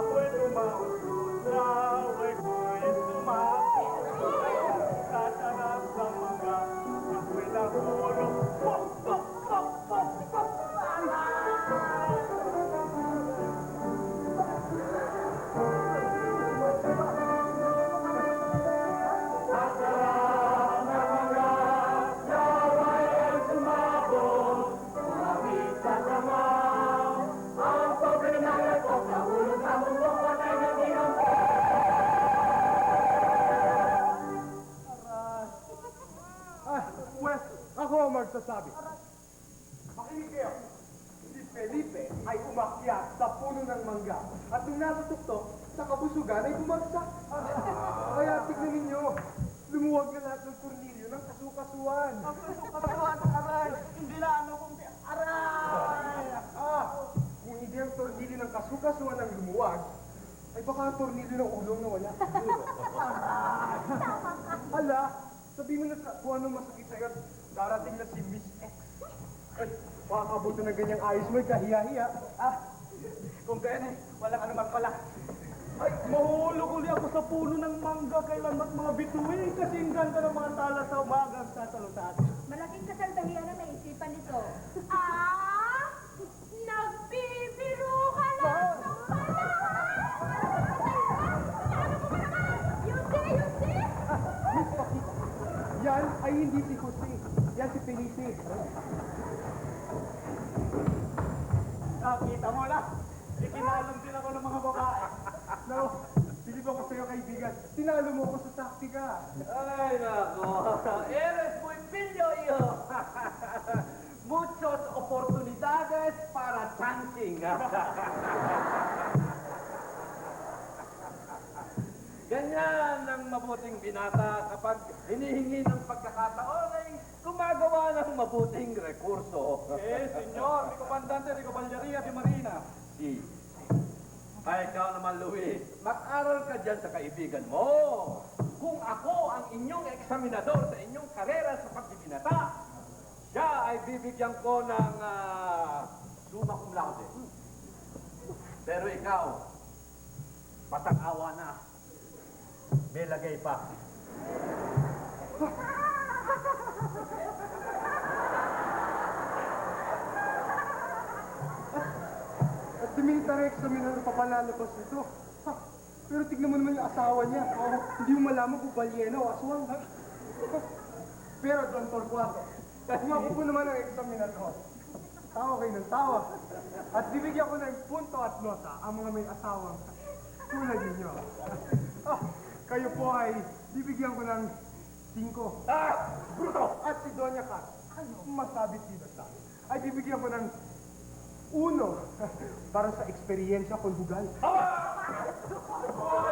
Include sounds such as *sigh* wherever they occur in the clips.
Thank you. Ako ang magsasabi. Makinig kayo. Si Felipe ay umakyat sa puno ng mangga at nung nasa tuktok, sa kabusugan ay bumagsak. Kaya tignan ninyo, lumuwag na lahat ng tornilyo ng kasukasuan. Kasukat, aray. Hindi na ano kung aray. Ah, kung hindi ang tornilyo ng kasukasuan ang lumuwag, ay baka ang tornilyo ng ulong na wala. *laughs* Hala, sabi mo na sa, kung anong masakit sa'yo at darating na si Miss X. Ay, makakabuto ng ganyang ayos mo, kahiya-hiya. Ah, kung kaya eh, walang ano man pala. Ay, mahulog uli ako sa puno ng mangga kailan ba't mga bituin kasi ang ganda ng mga tala sa umaga sa salutan. Malaking kasaldahian ang naisipan nito. Ah! Nagbibiro ka lang! Ano Pakita, yan ay hindi si Jose. Yan si Felipe. Nakita mo na, ikinalong din ako ng mga babae. No, bilib ako sa'yo kaibigan. Tinalo mo ako sa taktika. Ay, nako. Eres muy pillo, hijo. Muchos oportunidades para chancing. Ganyan ang mabuting binata kapag hinihingi ng pagkakataon ay gumagawa ng mabuting rekurso. Eh, senyor, di komandante, di kabalyeria, di marina. Si. Ay, ikaw naman, Luis. Mag-aral ka dyan sa kaibigan mo. Kung ako ang inyong eksaminador sa inyong karera sa pagbibinata, siya ay bibigyan ko ng uh, summa cum laude. Pero ikaw, patang-awa na. May lagay pa. At si military examiner na papalalabas nito. Ha, pero tignan mo naman yung asawa niya. Oh, hindi mo malaman kung balyena o aswang. Ha? Pero Don Torquato, kung ako po naman ang examinador, tawa kayo ng tawa. At bibigyan ko ng punto at nota ang mga may asawang tulad ninyo. Ah, kayo po ay bibigyan ko ng 5. Ah! Bruto! At si Doña Kat, masabit dito sa akin, ay bibigyan ko ng uno *laughs* para sa eksperyensya konjugal. Anong *laughs*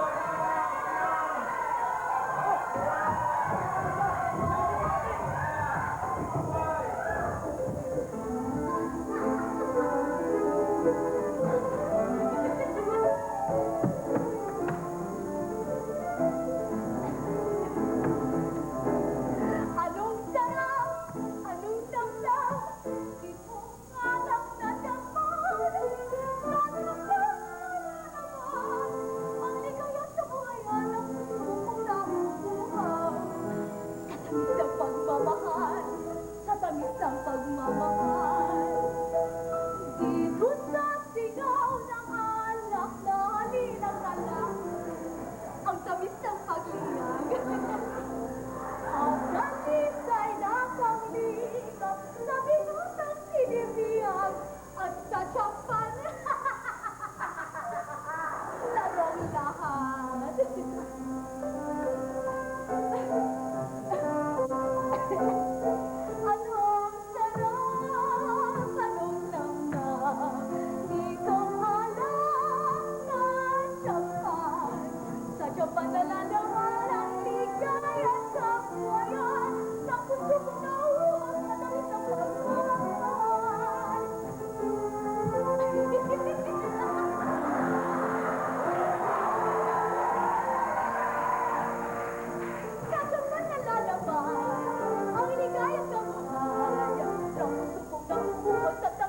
我等到。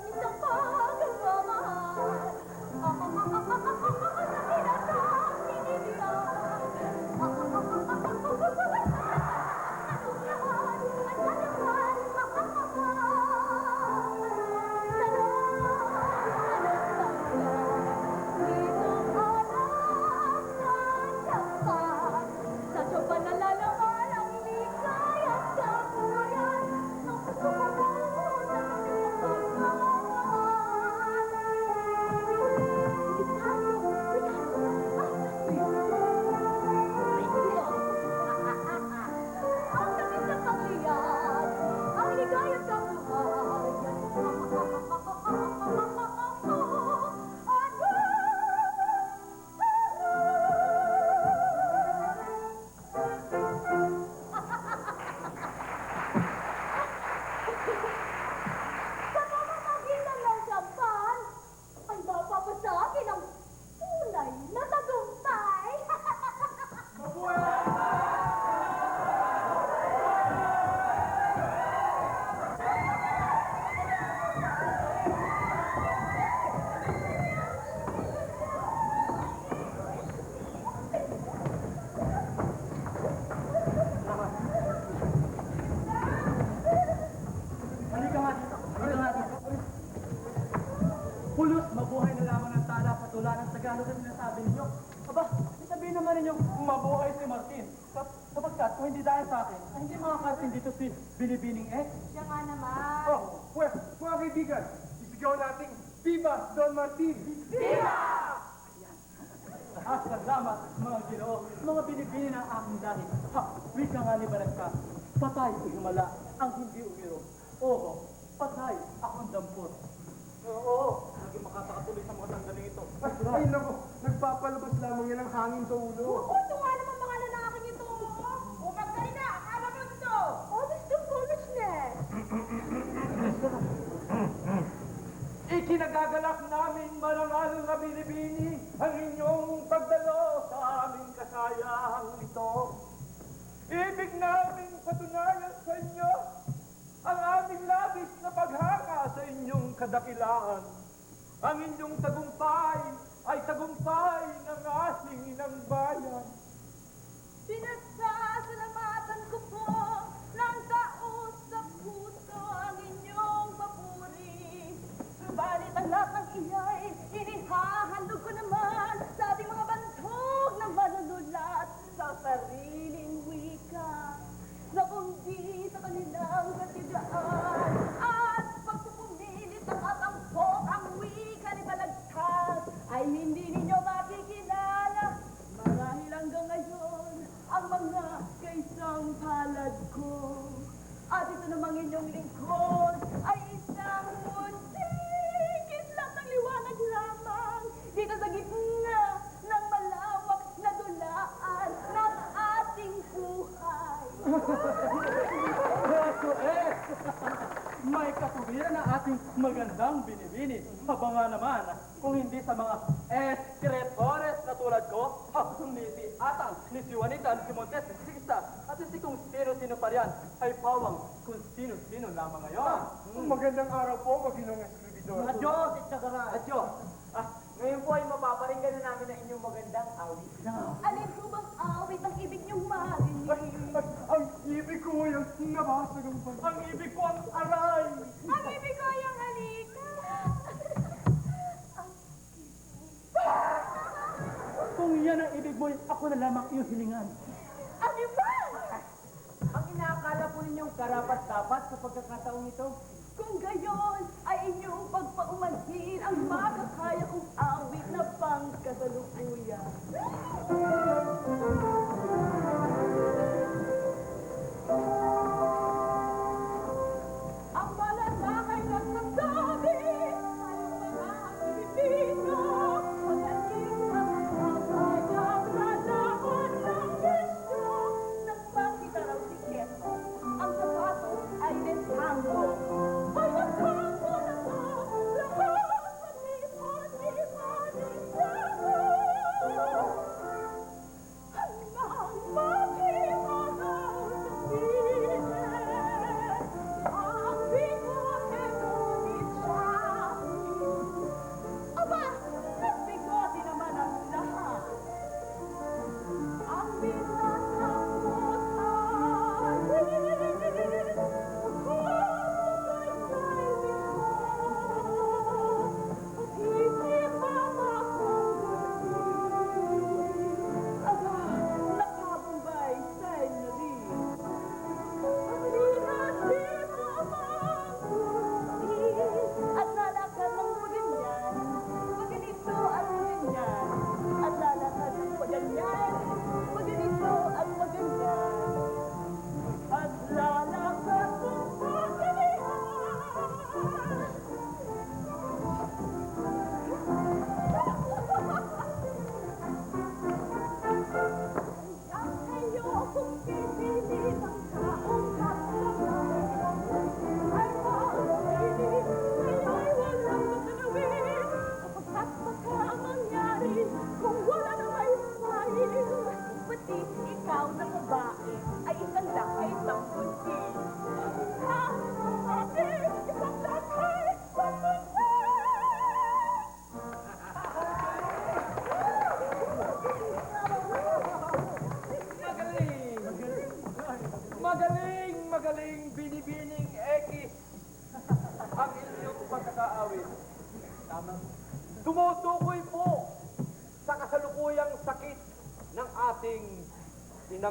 Binibining X. Siya nga naman. Oh, well, mga kaibigan, isigaw natin, Viva Don Martin! Ah, salamat, mga ginoo, mga binibini ng aking dahil. Ha, wika nga ni Barangka, patay o himala ang hindi umiro. Oo, patay akong dampot. Oo, naging makakatuloy sa mga sandali ito. Ay, ay naku, nagpapalabas lamang yan ng hangin sa ulo. Oo, ito Ikinagagalak namin marangal na binibini ang inyong pagdalo sa aming kasayang ito. Ibig namin patunayan sa inyo ang aming labis na paghanga sa inyong kadakilaan. Ang inyong tagumpay ay tagumpay ng ating inang bayan. Eso eh! May katuwiran ang ating magandang binibini. Haba nga naman, kung hindi sa mga eskretores na tulad ko, ha, ni si Atang, ni si Juanita, ni si Montes, ni si Sixta, at si kung sino-sino pa riyan, ay pawang kung sino-sino lamang ngayon. Ang magandang araw po, maginong eskribidor. Diyos, itsagara. Diyos. Ah, Ngayon po ay mapaparinggan na namin ang inyong magandang awit. Alin po bang awit ang ibig niyong marinig? Ay, ang ibig ko yung nabasag ang ibig ko ang aray. Ang ibig ko ay ang halika. Kung yan ang ibig mo, ako na lamang iyong hilingan. Ano ba? Ang inaakala po ninyong karapat-dapat sa pagkakataong ito, Kung gayon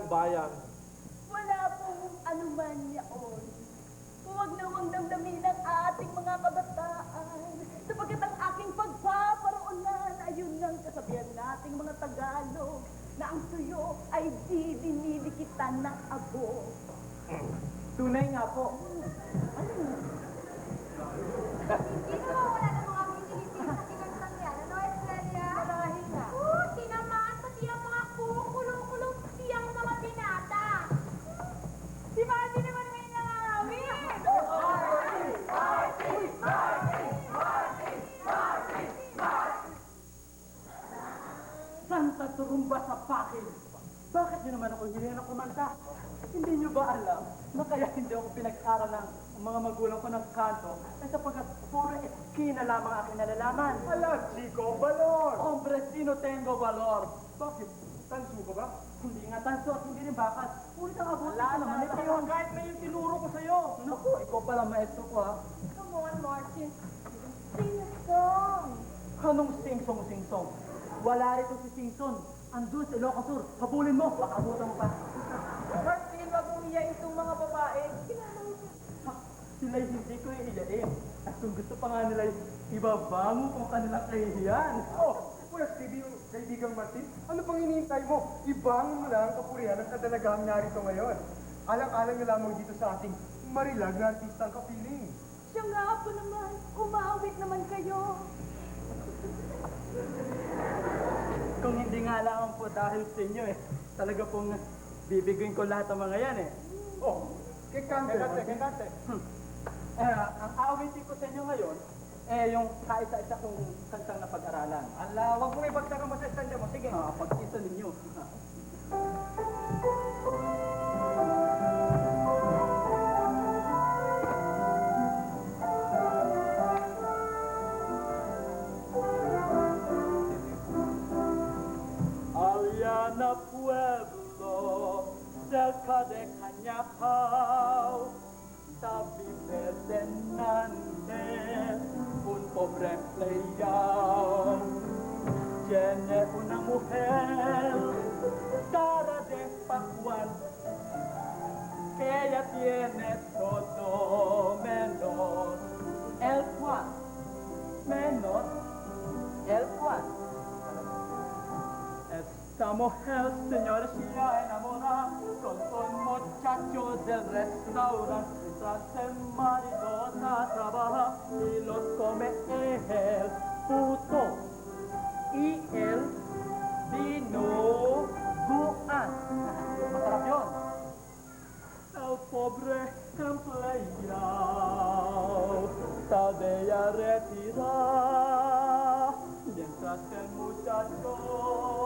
ng bayan. Wala pong anuman yaon. Huwag na huwag damdamin ang ating mga kabataan. Sapagkat ang aking pagpaparoonan, ayun ang kasabihan nating mga Tagalog, na ang tuyo ay di dinilikitan ng abo. Tunay nga po. Pala maestro ko ha. Come on, Martin. Sing a song. Anong sing-song, sing-song? Wala rito si Singson. Andun sa Ilocos Sur. Habulin mo, baka abutan mo pa. Martin, wag mong iyain itong mga babae. Ha, sila'y hindi ko iiyain. At kung gusto pa nga nila'y ibabango kung kanilang kahihiyan. Oh, pwes, kaibigang, kaibigang Martin, ano pang hinihintay mo? Ibangon mo lang ang kapurihan ng kadalagahang narito ngayon. Alang-alang na lamang dito sa ating marilag na artistang kapiling. Siya nga po naman. Umawit naman kayo. Kung hindi nga lang po dahil sa inyo eh. Talaga pong bibigyan ko lahat ng mga yan eh. Oh, kay Kante. Kekante, kekante. Hmm. Eh, ang awitin ko sa inyo ngayon, eh, yung kaisa-isa kong kantang na pag-aralan. Ala, wag mo sa estanda mo. Sige. Ah, pag-isa ninyo. *laughs* Mujer, señores, ya enamora con un muchacho del restaurante. Mientras el marido está trabaja y los come el puto. Y el vino guan. El pobre empleado está de ella retirada, mientras el muchacho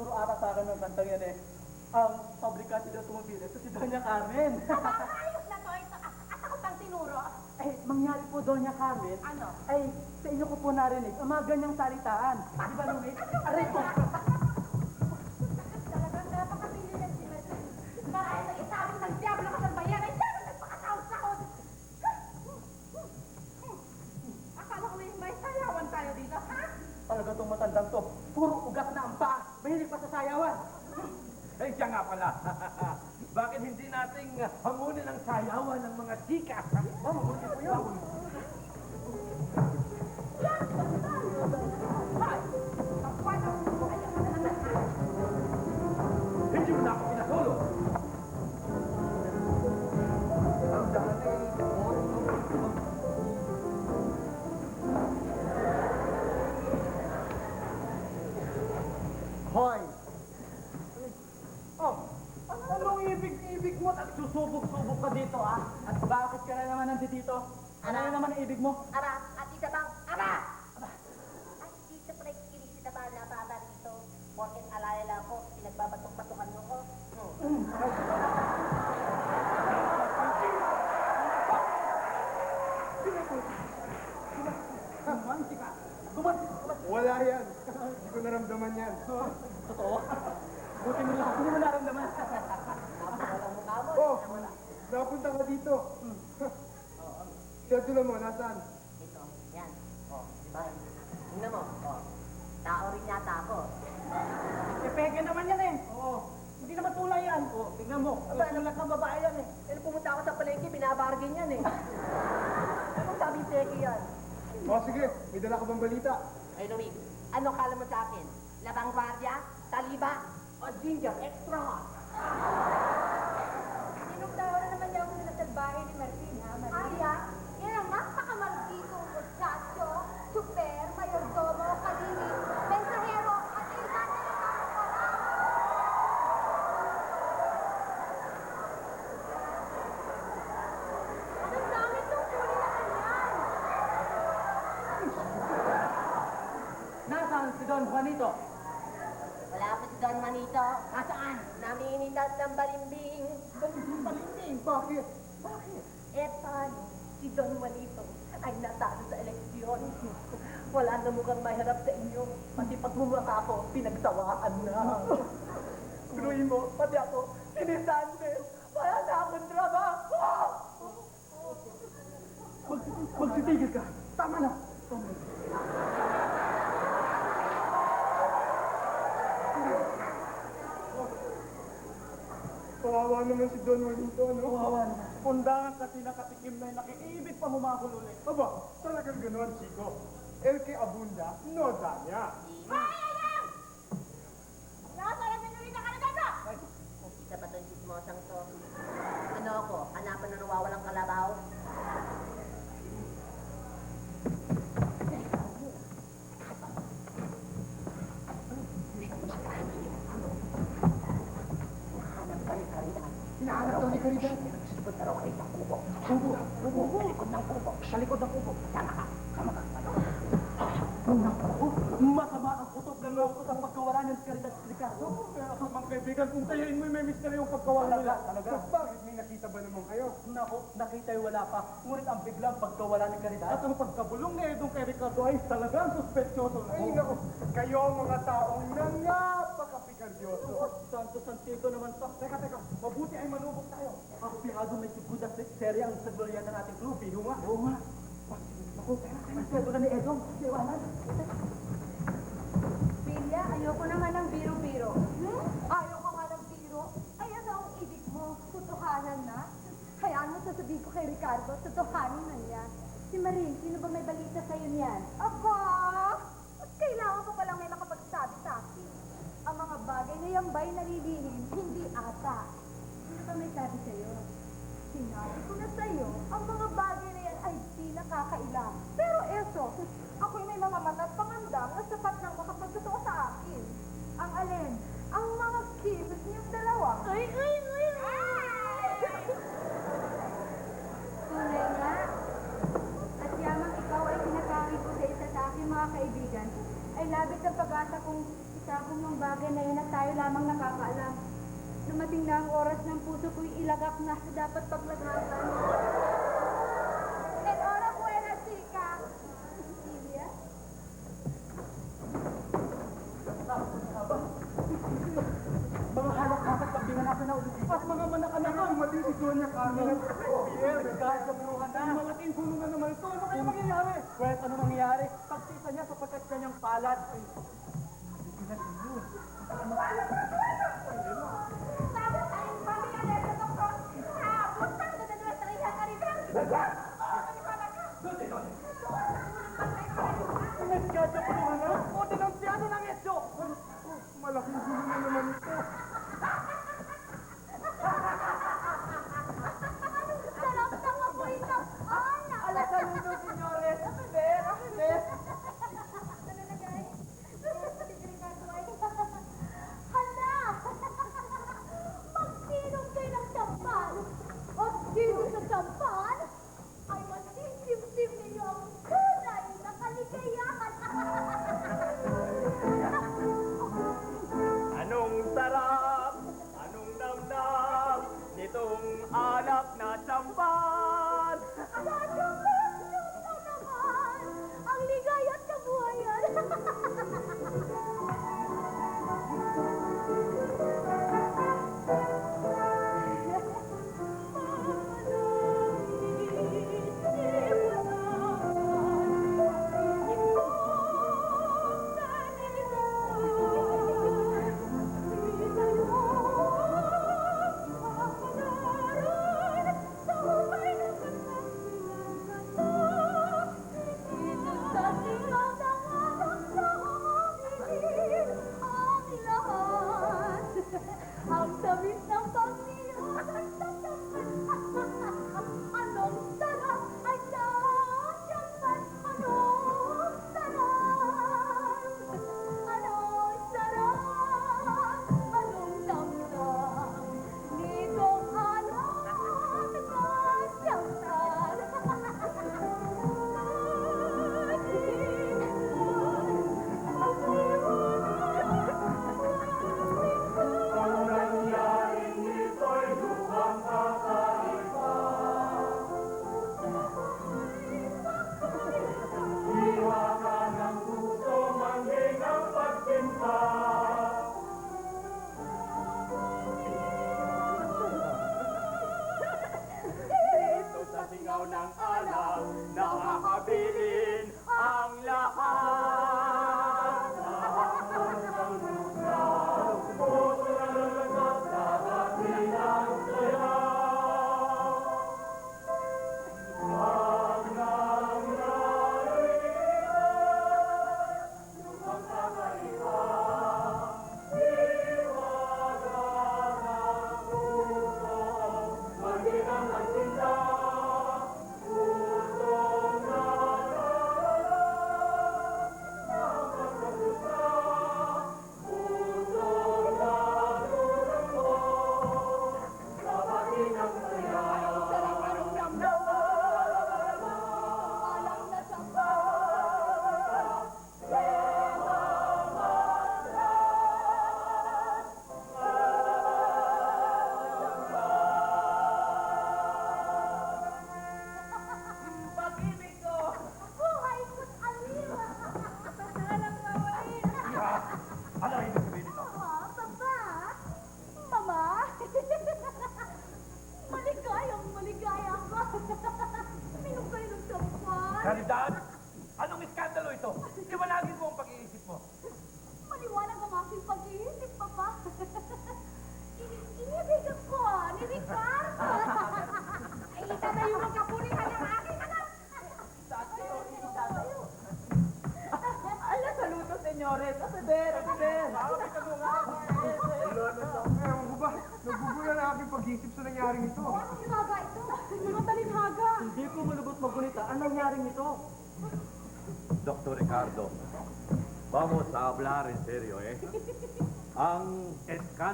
nagturo ata sa akin ng kantang yan eh. Ang pabrikante ng automobile, ito si Doña Carmen. Aba, *laughs* ayos na to. Ito, at at ako pang tinuro. eh, mangyari po Doña Carmen, Ano? ay sa inyo ko po narinig ang mga ganyang salitaan. Di ba, Louie? Aray po! Talagang napakabili ng sila. Marahil na isabot ng diablo ka sa bayan ay siya na nagpakasahod-sahod. Akala ko may may sayawan tayo dito, ha? Talaga tong matandang to, puro ugat na ang paa, mahilig pa sa sayawan. *laughs* Ay, siya nga pala. *laughs* Bakit hindi nating hamunin ang sayawan ng mga chika? Oh, mabuti po yun. Kapitula mo, nasaan? Ito, yan. O, di ba? Tingnan mo, o. Tao rin yata ako. Eh, peke naman yan eh. Oo. Hindi naman tulay yan. O, tingnan mo. Aba, alam na kang babae yan eh. Eh, pumunta ako sa palengke, binabargain yan eh. *laughs* Anong sabi peke yan? O, sige. May dala ka bang balita? Ay, Luis, ano kala mo sa akin? Labang gwardiya? Taliba? O ginger? Extra hot? Bakit? Bakit? Eh, paano? Si Don Juanito ay natalo sa eleksyon. *laughs* Wala na mukhang mahirap sa inyo. Pati pagmumukha ko, pinagsawa.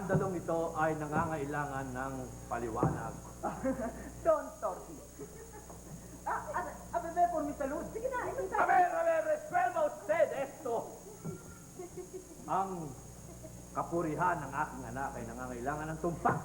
Eskandalong ito ay nangangailangan ng paliwanag. *laughs* Don't torpe. Ah, ah, a beber por mi salud. Sige na, ito A ver, a ver, resuelva usted esto. Ang kapurihan ng aking anak ay nangangailangan ng tumpak.